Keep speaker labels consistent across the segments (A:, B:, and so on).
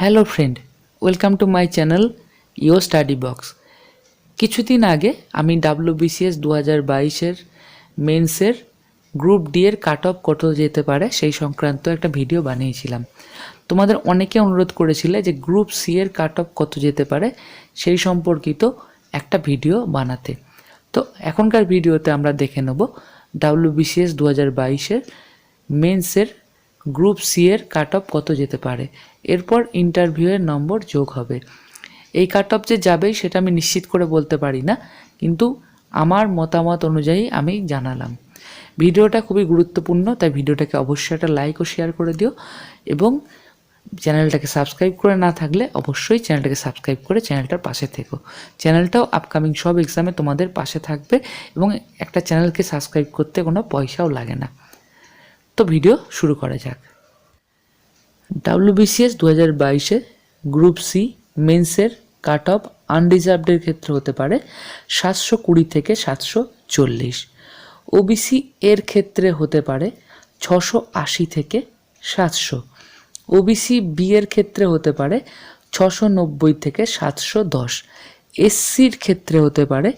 A: Hello friend welcome to my channel ইও study box কিছুদিন আগে আমি ডাব্লিউবিসিএস দু হাজার বাইশের মেন্সের গ্রুপ ডি এর কাট অফ কত যেতে পারে সেই সংক্রান্ত একটা ভিডিও বানিয়েছিলাম। তোমাদের অনেকে অনুরোধ করেছিলে যে গ্রুপ সি এর কাট অফ কত যেতে পারে সেই সম্পর্কিত একটা ভিডিও বানাতে। তো এখনকার ভিডিওতে আমরা দেখে নেব ডাব্লিউবিসিএস দু হাজার বাইশের মেন্সের গ্রুপ সি এর কাট অফ কত যেতে পারে? এরপর ইন্টারভিউয়ের নম্বর যোগ হবে। এই কাট অফ যে যাবেই সেটা আমি নিশ্চিত করে বলতে পারি না, কিন্তু আমার মতামত অনুযায়ী আমি জানালাম। ভিডিওটা খুবই গুরুত্বপূর্ণ, তাই ভিডিওটাকে অবশ্যই একটা লাইক ও শেয়ার করে দিও এবং চ্যানেলটাকে সাবস্ক্রাইব করে না থাকলে অবশ্যই চ্যানেলটাকে সাবস্ক্রাইব করে চ্যানেলটার পাশে থেকো। চ্যানেলটাও আপকামিং সব এক্সামে তোমাদের পাশে থাকবে এবং একটা চ্যানেলকে সাবস্ক্রাইব করতে কোনো পয়সাও লাগে না। তো ভিডিও শুরু করা যাক। ডাব্লিউবিসিএস দু হাজার বাইশে গ্রুপ সি মেন্সের কাট অফ আনরিজার্ভডের ক্ষেত্রে হতে পারে সাতশো কুড়ি থেকে সাতশো চল্লিশ। ওবিসি এর ক্ষেত্রে হতে পারে ছশো আশি থেকে সাতশো। ওবিসি বি এর ক্ষেত্রে হতে পারে ছশো নব্বই থেকে সাতশো দশ। এসসির ক্ষেত্রে হতে পারে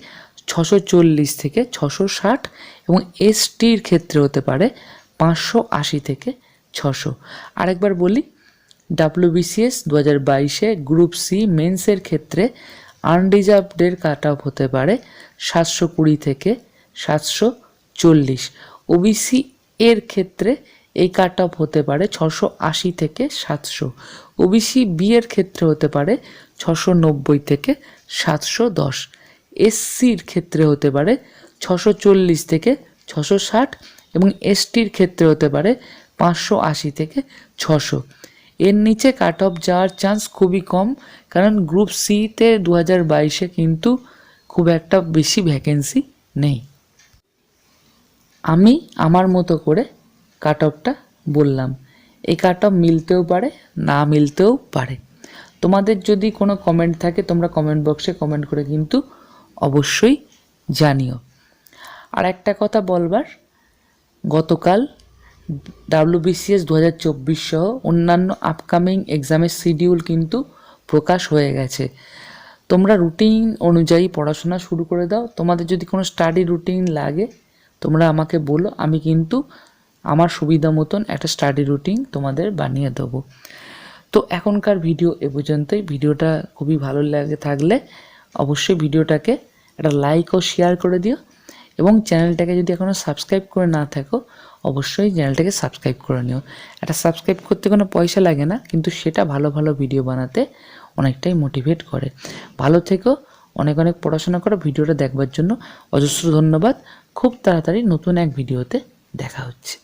A: ছশো চল্লিশ থেকে ছশো ষাট। এবং এসটির ক্ষেত্রে হতে পারে পাঁচশো আশি থেকে ছশো। আরেকবার বলি ডাব্লিউবিসিএস দু হাজার বাইশে গ্রুপ সি মেন্সের ক্ষেত্রে আনরিজার্ভডের কাট অফ হতে পারে সাতশো কুড়ি থেকে সাতশো চল্লিশ। ওবিসি এর ক্ষেত্রে এই কাট অফ হতে পারে ছশো আশি থেকে সাতশো। ওবিসি বি এর ক্ষেত্রে হতে পারে ছশো নব্বই থেকে সাতশো দশ। এসসির ক্ষেত্রে হতে পারে ছশো চল্লিশ থেকে ছশো ষাট। এবং এসটির ক্ষেত্রে হতে পারে পাঁচশো আশি থেকে ছশো। এর নিচে কাট অফ যাওয়ার চান্স খুবই কম, কারণ গ্রুপ সিতে দু হাজার বাইশে কিন্তু খুব একটা বেশি ভ্যাকেন্সি নেই। আমি আমার মতো করে কাট অফটা বললাম। এই কাট অফ মিলতেও পারে, না মিলতেও পারে। তোমাদের যদি কোনো কমেন্ট থাকে, তোমরা কমেন্ট বক্সে কমেন্ট করে কিন্তু অবশ্যই জানিও। আর একটা কথা বলবার গতকাল ডাব্লিউবিসিএস দু হাজার চব্বিশ সহ অন্যান্য আপকামিং এক্সামের শিডিউল কিন্তু প্রকাশ হয়ে গেছে। তোমরা রুটিন অনুযায়ী পড়াশোনা শুরু করে দাও। তোমাদের যদি কোনো স্টাডি রুটিন লাগে, তোমরা আমাকে বলো। আমি কিন্তু আমার সুবিধা মতন একটা স্টাডি রুটিন তোমাদের বানিয়ে দেবো। তো এখনকার ভিডিও এ পর্যন্তই। ভিডিওটা খুবই ভালো লাগে থাকলে অবশ্যই ভিডিওটাকে একটা লাইক ও শেয়ার করে দিও। এবং চ্যানেলটাকে যদি এখনও সাবস্ক্রাইব করে না থাকো, অবশ্যই চ্যানেলটাকে সাবস্ক্রাইব করে নিও। এটা সাবস্ক্রাইব করতে কোনো পয়সা লাগে না, কিন্তু সেটা ভালো ভালো ভিডিও বানাতে অনেকটাই মোটিভেট করে। ভালো থেকো, অনেক অনেক পড়াশোনা করো ভিডিওটা দেখবার জন্য। অজস্র ধন্যবাদ। খুব তাড়াতাড়ি নতুন এক ভিডিওতে দেখা হচ্ছে।